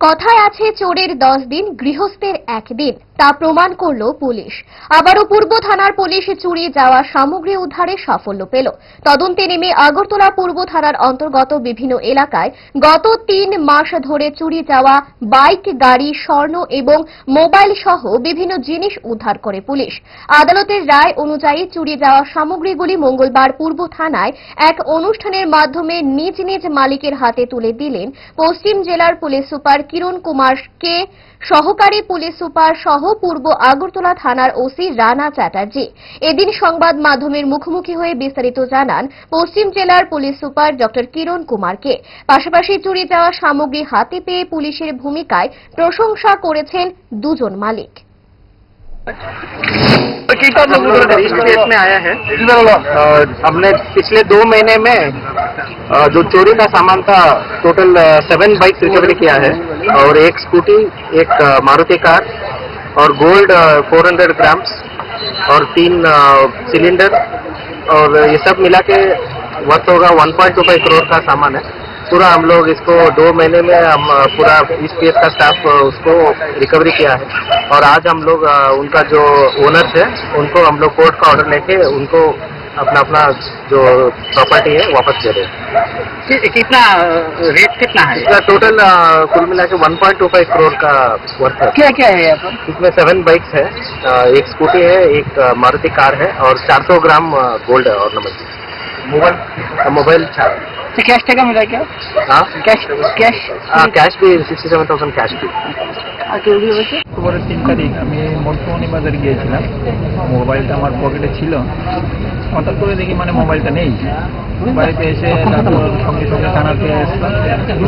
কথায় আছে চোরের দশ দিন, গৃহস্থের একদিন তা প্রমাণ করল পুলিশ। আবারও পূর্ব থানার পুলিশ চুরি যাওয়া সামগ্রী উদ্ধারে সাফল্য পেল। তদন্তে নেমে আগরতলা পূর্ব থানার অন্তর্গত বিভিন্ন এলাকায় গত তিন মাস ধরে চুরি যাওয়া বাইক, গাড়ি, স্বর্ণ এবং মোবাইল সহ বিভিন্ন জিনিস উদ্ধার করে পুলিশ। আদালতের রায় অনুযায়ী চুরি যাওয়া সামগ্রীগুলি মঙ্গলবার পূর্ব থানায় এক অনুষ্ঠানের মাধ্যমে নিজ নিজ মালিকের হাতে তুলে দিলেন পশ্চিম জেলার পুলিশ সুপার কিরণ কুমার কে? সহকারী পুলিশ সুপার সহ পূর্ব আগরতলা থানার ওসি রানা চ্যাটার্জি। এদিন সংবাদ মাধ্যমের মুখোমুখি হয়ে বিস্তারিত জানান পশ্চিম জেলার পুলিশ সুপার ডক্টর কিরণ কুমারকে। পাশাপাশি চুরি যাওয়া সামগ্রী হাতে পেয়ে পুলিশের ভূমিকায় প্রশংসা করেছেন দুজন মালিক। आया है। हमने पिछले दो महीने में जो चोरी का सामान था टोटल सेवन बाइक रिकवरी किया है। और एक स्कूटी एक मारुति कार, और गोल्ड फोर हंड्रेड ग्राम्स और तीन सिलेंडर और ये सब मिला के वर्थ होगा one point two five crore का सामान है। पूरा हम लोग इसको दो महीने में हम पूरा इस केस का स्टाफ उसको रिकवरी किया है। और आज हम लोग उनका जो ओनर्स है उनको हम लोग कोर्ट का ऑर्डर लेके उनको अपना अपना जो प्रॉपर्टी है वापस दे रहे हैं। कितना रेट कितना है? इसका टोटल कुल मिला के one point two five crore का वर्थ है। क्या क्या है यहाँ पर? इसमें सेवन बाइक्स है एक स्कूटी है एक मारुति कार है और 400 ग्राम गोल्ड है और ऑर्नामेंट मोबाइल मोबाइल चार तो कैश टाका मिला क्या हाँ कैश कैश हाँ कैश भी सिक्सटी सेवन थाउजेंड कैश भी আর কেউ কি বলছে অক্টোবরের তিন তারিখ আমি মরসুমনি বাজার গিয়েছিলাম মোবাইলটা আমার পকেটে ছিল হঠাৎ করে দেখি মানে মোবাইলটা নেই বাড়িতে এসে তারপর সঙ্গে সঙ্গে থানাতে এসলাম।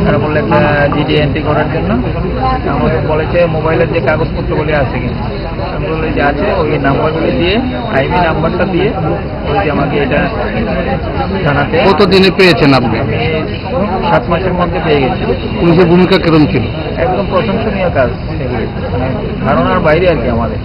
তারা বলল একটা জিডি এন্ট্রি করার জন্য। আমাকে বলেছে মোবাইলের যে কাগজপত্রগুলি আছে কি আমি বলল যে আছে ওই নাম্বারগুলি দিয়ে আইবি নাম্বারটা দিয়ে বলছি আমাকে এটা থানাতে কত দিনে পেয়েছেন আপনি? সাত মাসের মধ্যে পেয়ে গেছি। পুলিশের ভূমিকা কিরম ছিল? একদম প্রশংসনীয় কাজ। মানে ধারণার বাইরে আর কি আমাদের।